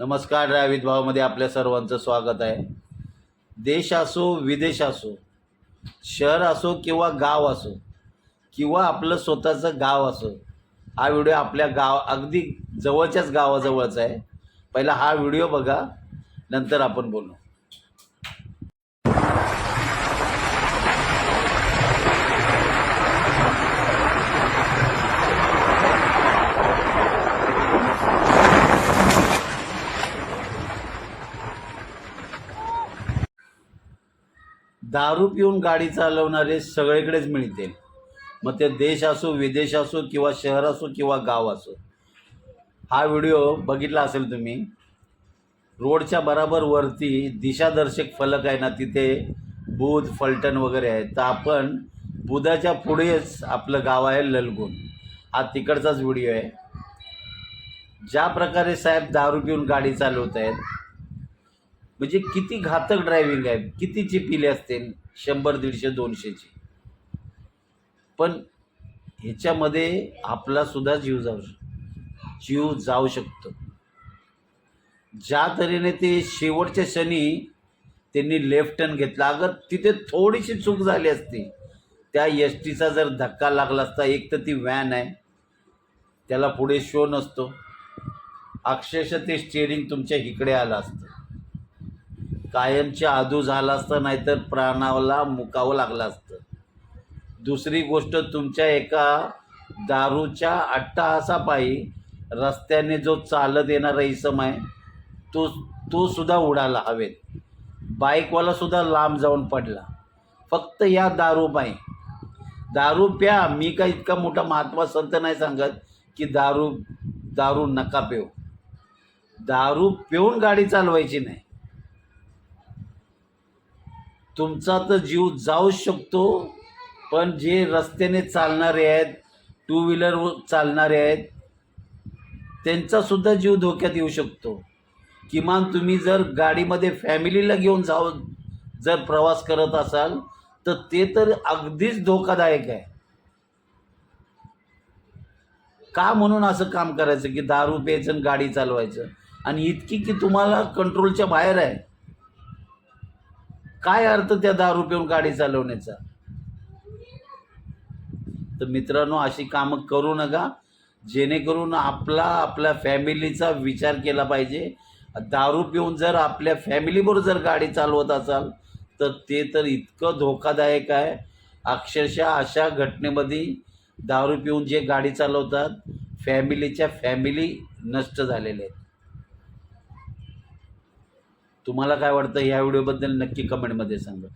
नमस्कार ड्रायवित भावामध्ये आपल्या सर्वांचं स्वागत आहे. देश असो विदेश असो शहर असो किंवा गाव असो किंवा आपलं स्वतःचं गाव असो हा व्हिडिओ आपल्या गाव अगदी जवळच्याच गावाजवळचा आहे. पहिला हा व्हिडिओ बघा नंतर आपण बोलू. दारू पिऊन गाडी चालवणारे सगळीकडेच मिळतील मग ते देश असो विदेश असो किंवा शहर असो किंवा गाव असो. हा व्हिडिओ बघितला असेल तुम्ही. रोडच्या बराबर वरती दिशादर्शक फलक आहे ना तिथे बुध फलटण वगैरे आहे तर आपण बुधाच्या पुढेच आपलं गाव आहे ललगुण. हा तिकडचाच व्हिडिओ आहे. ज्या प्रकारे साहेब दारू पिऊन गाडी चालवत आहेत म्हणजे किती घातक ड्रायव्हिंग आहे कितीची पिले असतील शंभर दीडशे दोनशेची. पण ह्याच्यामध्ये आपला सुद्धा जीव जाऊ शकतो जीव जाऊ शकतो. ज्या तऱ्हेने ते शेवटच्या क्षणी त्यांनी लेफ्ट टर्न घेतला अगर तिथे थोडीशी चूक झाली असती त्या एस टीचा जर धक्का लागला असता एक तर ती व्हॅन आहे त्याला पुढे शो नसतो. अक्षरशः ते स्टेअरिंग तुमच्या इकडे आलं असतं. कायमच्या आदू झाला असतं नाहीतर प्राणाला मुकावं लागलं असतं. दुसरी गोष्ट तुमच्या एका दारूच्या अट्टहासापायी रस्त्याने जो चालत येणारा इसम आहे तो तो सुद्धा उडाला हवेत. बाईकवालासुद्धा लांब जाऊन पडला. फक्त या दारूपायी. दारू प्या मी काय इतका मोठा महात्मा संत नाही सांगत की दारू दारू नका पिऊ. दारू पिऊन गाडी चालवायची नाही. तुमचा तर जीव जाऊ शकतो पण जे रस्त्याने चालणारे आहेत टू व्हीलर चालणारे आहेत त्यांचासुद्धा जीव धोक्यात येऊ शकतो. किमान तुम्ही जर गाडीमध्ये फॅमिलीला घेऊन जाऊ जर प्रवास करत असाल तर ते तर अगदीच धोकादायक आहे. का म्हणून असं काम करायचं की दारू प्यायचं आणि गाडी चालवायचं? आणि इतकी की तुम्हाला कंट्रोलच्या बाहेर आहे. काय अर्थ त्या दारू पिऊन गाडी चालवण्याचा? तर मित्रांनो अशी कामं करू नका. जेणेकरून आपला आपल्या फॅमिलीचा विचार केला पाहिजे. दारू पिऊन जर आपल्या फॅमिलीबरोबर जर गाडी चालवत असाल तर ते तर इतकं धोकादायक आहे. अक्षरशः अशा घटनेमध्ये दारू पिऊन जे गाडी चालवतात फॅमिलीच्या फॅमिली नष्ट झालेल्या आहेत. तुम्हाला काय वाटतं? ह्या व्हिडिओबद्दल नक्की कमेंटमध्ये सांगा.